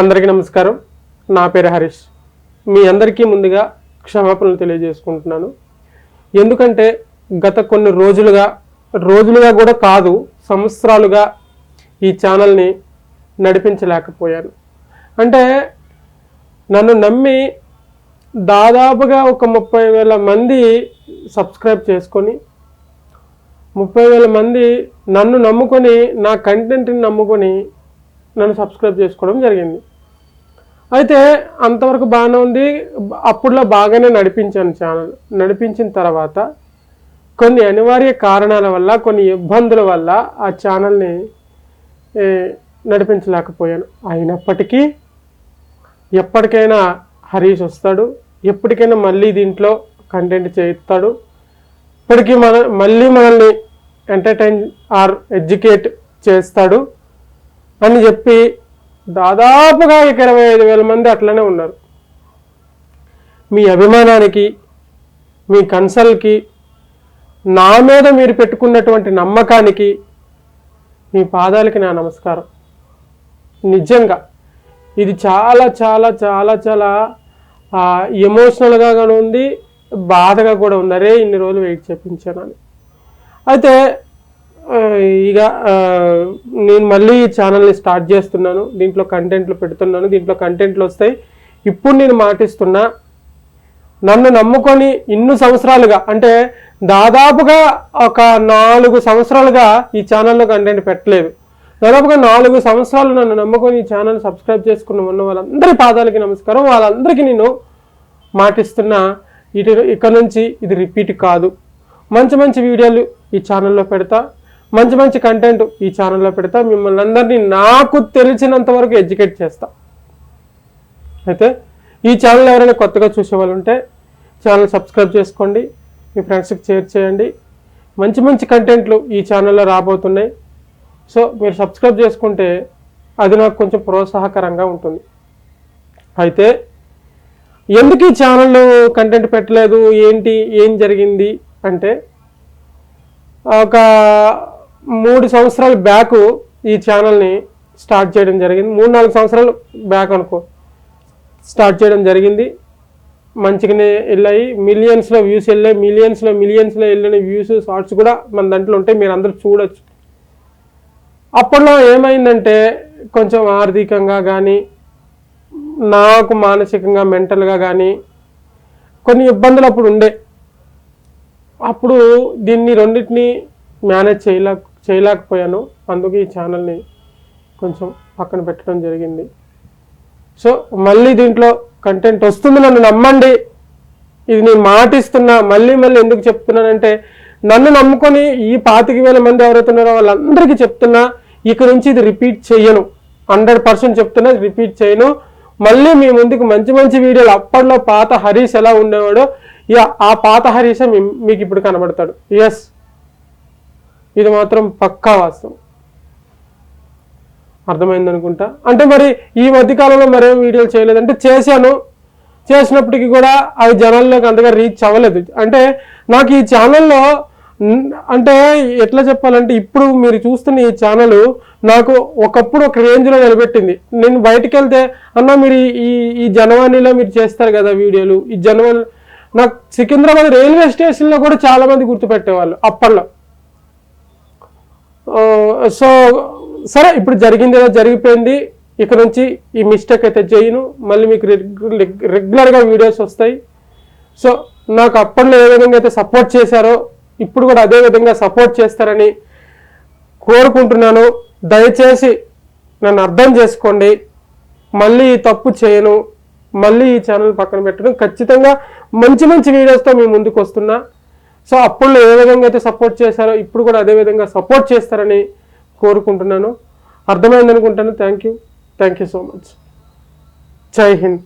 అందరికీ నమస్కారం. నా పేరు హరీష్. మీ అందరికీ ముందుగా క్షమాపణలు తెలియజేసుకుంటున్నాను. ఎందుకంటే గత కొన్ని రోజులుగా రోజులుగా కూడా కాదు సంవత్సరాలుగా ఈ ఛానల్ని నడిపించలేకపోయాను. అంటే నన్ను నమ్మి దాదాపుగా ఒక ముప్పై వేల మంది సబ్స్క్రైబ్ చేసుకొని ముప్పై వేల మంది నన్ను నమ్ముకొని నా కంటెంట్ని నమ్ముకొని నన్ను సబ్స్క్రైబ్ చేసుకోవడం జరిగింది. అయితే అంతవరకు బాగానే ఉంది. అప్పుడులో బాగానే నడిపించాను ఛానల్. నడిపించిన తర్వాత కొన్ని అనివార్య కారణాల వల్ల కొన్ని ఇబ్బందుల వల్ల ఆ ఛానల్ని నడిపించలేకపోయాను. అయినప్పటికీ ఎప్పటికైనా హరీష్ వస్తాడు. ఎప్పటికైనా మళ్ళీ దీంట్లో కంటెంట్ చేయిస్తాడు. ఇప్పటికీ మన మళ్ళీ మనల్ని ఎంటర్టైన్ ఆర్ ఎడ్యుకేట్ చేస్తాడు. అని చెప్పి దాదాపుగా ఇక ఇరవై ఐదు వేల మంది అట్లనే ఉన్నారు. మీ అభిమానానికి మీ కన్సల్కి నా మీద మీరు పెట్టుకున్నటువంటి నమ్మకానికి మీ పాదాలకి నా నమస్కారం. నిజంగా ఇది చాలా చాలా చాలా చాలా ఎమోషనల్గా కానీ ఉంది బాధగా కూడా ఉంది. అరే ఇన్ని రోజులు వెయిట్ చేపించానని. అయితే ఇక నేను మళ్ళీ ఛానల్ని స్టార్ట్ చేస్తున్నాను. దీంట్లో కంటెంట్లు పెడుతున్నాను. దీంట్లో కంటెంట్లు వస్తాయి. ఇప్పుడు నేను మాటిస్తున్నా నన్ను నమ్ముకొని ఇన్ని సంవత్సరాలుగా అంటే దాదాపుగా ఒక నాలుగు సంవత్సరాలుగా ఈ ఛానల్లో కంటెంట్ పెట్టలేదు. దాదాపుగా నాలుగు సంవత్సరాలు నన్ను నమ్ముకొని ఈ ఛానల్ సబ్స్క్రైబ్ చేసుకున్న ఉన్న వాళ్ళందరి పాదాలకి నమస్కారం. వాళ్ళందరికీ నేను మాటిస్తున్నా ఇటు ఇక్కడ నుంచి ఇది రిపీట్ కాదు. మంచి మంచి వీడియోలు ఈ ఛానల్లో పెడతా. మంచి మంచి కంటెంట్ ఈ ఛానల్లో పెడతా. మిమ్మల్ని అందరినీ నాకు తెలిసినంత వరకు ఎడ్యుకేట్ చేస్తా. అయితే ఈ ఛానల్ ఎవరైనా కొత్తగా చూసే వాళ్ళు ఉంటే ఛానల్ సబ్స్క్రైబ్ చేసుకోండి. మీ ఫ్రెండ్స్కి షేర్ చేయండి. మంచి మంచి కంటెంట్లు ఈ ఛానల్లో రాబోతున్నాయి. సో మీరు సబ్స్క్రైబ్ చేసుకుంటే అది నాకు కొంచెం ప్రోత్సాహకరంగా ఉంటుంది. అయితే ఎందుకు ఈ ఛానల్లో కంటెంట్ పెట్టలేదు? ఏంటి? ఏం జరిగింది? అంటే ఒక మూడు సంవత్సరాల బ్యాక్ ఈ ఛానల్ని స్టార్ట్ చేయడం జరిగింది. మూడు నాలుగు సంవత్సరాలు బ్యాక్ అనుకో స్టార్ట్ చేయడం జరిగింది. మంచిగానే వెళ్ళాయి. మిలియన్స్లో వ్యూస్ వెళ్ళాయి. మిలియన్స్లో మిలియన్స్లో వెళ్ళిన వ్యూస్ షార్ట్స్ కూడా మన దాంట్లో ఉంటాయి. మీరు అందరూ చూడొచ్చు. అప్పట్లో ఏమైందంటే కొంచెం ఆర్థికంగా కానీ నాకు మానసికంగా మెంటల్గా కానీ కొన్ని ఇబ్బందులు అప్పుడు ఉండే. అప్పుడు దీన్ని రెండింటిని మేనేజ్ చేయలేక చేయలేకపోయాను. అందుకే ఈ ఛానల్ని కొంచెం పక్కన పెట్టడం జరిగింది. సో మళ్ళీ దీంట్లో కంటెంట్ వస్తుంది నన్ను నమ్మండి. ఇది నేను మాటిస్తున్నా మళ్ళీ మళ్ళీ ఎందుకు చెప్తున్నానంటే నన్ను నమ్ముకొని ఈ పాతిక వేల మంది ఎవరైతున్నారో వాళ్ళందరికీ చెప్తున్నా ఇక నుంచి ఇది రిపీట్ చేయను. హండ్రెడ్ పర్సెంట్ చెప్తున్నా రిపీట్ చేయను. మళ్ళీ మీ ముందుకు మంచి మంచి వీడియోలు అప్పట్లో పాత హరీష్ ఎలా ఉండేవాడో ఇక ఆ పాత హరీషే మీకు ఇప్పుడు కనబడతాడు. ఎస్ ఇది మాత్రం పక్కా వాస్తవం. అర్థమైంది అనుకుంటా? అంటే మరి ఈ మధ్యకాలంలో మరేం వీడియోలు చేయలేదంటే చేశాను. చేసినప్పటికీ కూడా అవి జనాల్లోకి అంతగా రీచ్ అవ్వలేదు. అంటే నాకు ఈ ఛానల్లో అంటే ఎట్లా చెప్పాలంటే ఇప్పుడు మీరు చూస్తున్న ఈ ఛానల్ నాకు ఒకప్పుడు ఒక రేంజ్లో నిలబెట్టింది. నేను బయటికి వెళ్తే అన్న మీరు ఈ- ఈ జనవాణిలో మీరు చేస్తారు కదా వీడియోలు? ఈ జనవాణి నాకు సికింద్రాబాద్ రైల్వే స్టేషన్లో కూడా చాలామంది గుర్తుపెట్టేవాళ్ళు అప్పట్లో. సో సరే ఇప్పుడు జరిగింది ఏదో జరిగిపోయింది ఇక నుంచి ఈ మిస్టేక్ అయితే చేయను మళ్ళీ మీకు రెగ్యులర్గా వీడియోస్ వస్తాయి. సో నాకు అప్పట్లో ఏ విధంగా అయితే సపోర్ట్ చేశారో ఇప్పుడు కూడా అదే విధంగా సపోర్ట్ చేస్తారని కోరుకుంటున్నాను. దయచేసి నన్ను అర్థం చేసుకోండి. మళ్ళీ తప్పు చేయను మళ్ళీ ఈ ఛానల్ పక్కన పెట్టడం ఖచ్చితంగా మంచి మంచి వీడియోస్తో మీ ముందుకు వస్తున్నా. సో అప్పట్లో ఏ విధంగా అయితే సపోర్ట్ చేశారో ఇప్పుడు కూడా అదే విధంగా సపోర్ట్ చేస్తారని కోరుకుంటున్నాను. అర్థమైందనుకుంటాను. Thank you thank you so much జై హింద్